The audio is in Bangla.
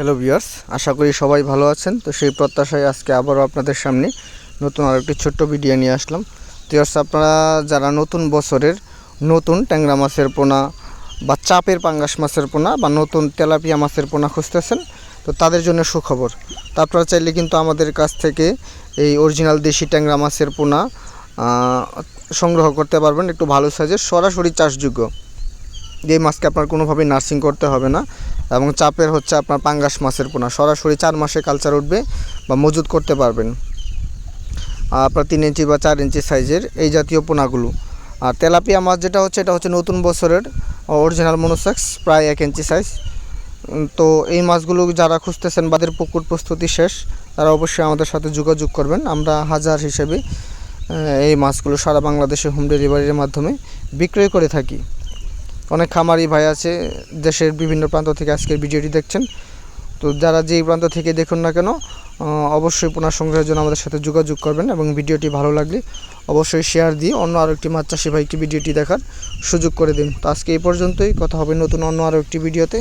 হ্যালো ভিউয়ার্স আশা করি সবাই ভালো আছেন। তো সেই প্রত্যাশায় আজকে আবারও আপনাদের সামনে নতুন আর একটি ছোট্ট ভিডিও নিয়ে আসলাম। ভিউয়ার্স আপনারা যারা নতুন বছরের, নতুন ট্যাংরা মাছের পোনা বা চাপের পাঙ্গাস মাছের পোনা বা নতুন তেলাপিয়া মাছের পোনা খুঁজতেছেন, তো তাদের জন্য সুখবর। তা আপনারা চাইলে কিন্তু আমাদের কাছ থেকে এই অরিজিনাল দেশি ট্যাংরা মাছের পোনা সংগ্রহ করতে পারবেন। একটু ভালো সাইজের সরাসরি চাষযোগ্য। এই মাছকে আপনার কোনোভাবেই নার্সিং করতে হবে না। এবং চাপের হচ্ছে আপনার পাঙ্গাস মাছের পোনা। সরাসরি চার মাসে কালচার উঠবে বা মজুত করতে পারবেন। আপনার তিন ইঞ্চি বা চার ইঞ্চি সাইজের এই জাতীয় পোনাগুলো। আর তেলাপিয়া মাছ যেটা হচ্ছে, এটা হচ্ছে নতুন বছরের অরিজিনাল মনোসেক্স প্রায় এক ইঞ্চি সাইজ তো এই মাছগুলো যারা খুঁজতেছেন, বাদের পুকুর প্রস্তুতি শেষ, তারা অবশ্যই আমাদের সাথে যোগাযোগ করবেন। আমরা হাজার হিসেবে এই মাছগুলো সারা বাংলাদেশে হোম ডেলিভারির মাধ্যমে বিক্রয় করে থাকি। অনেক খামারি ভাই আছে, দেশের বিভিন্ন প্রান্ত থেকে আজকের ভিডিওটি দেখছেন। তো যারা যেই প্রান্ত থেকে দেখুন না কেন অবশ্যই পোনা সংগ্রহের জন্য আমাদের সাথে যোগাযোগ করবেন এবং ভিডিওটি ভালো লাগলে অবশ্যই শেয়ার দিয়ে অন্য আরও একটি মাছ চাষি ভাইকে ভিডিওটি দেখার সুযোগ করে দিন। তো আজকে এই পর্যন্তই, কথা হবে নতুন অন্য আরও একটি ভিডিওতে।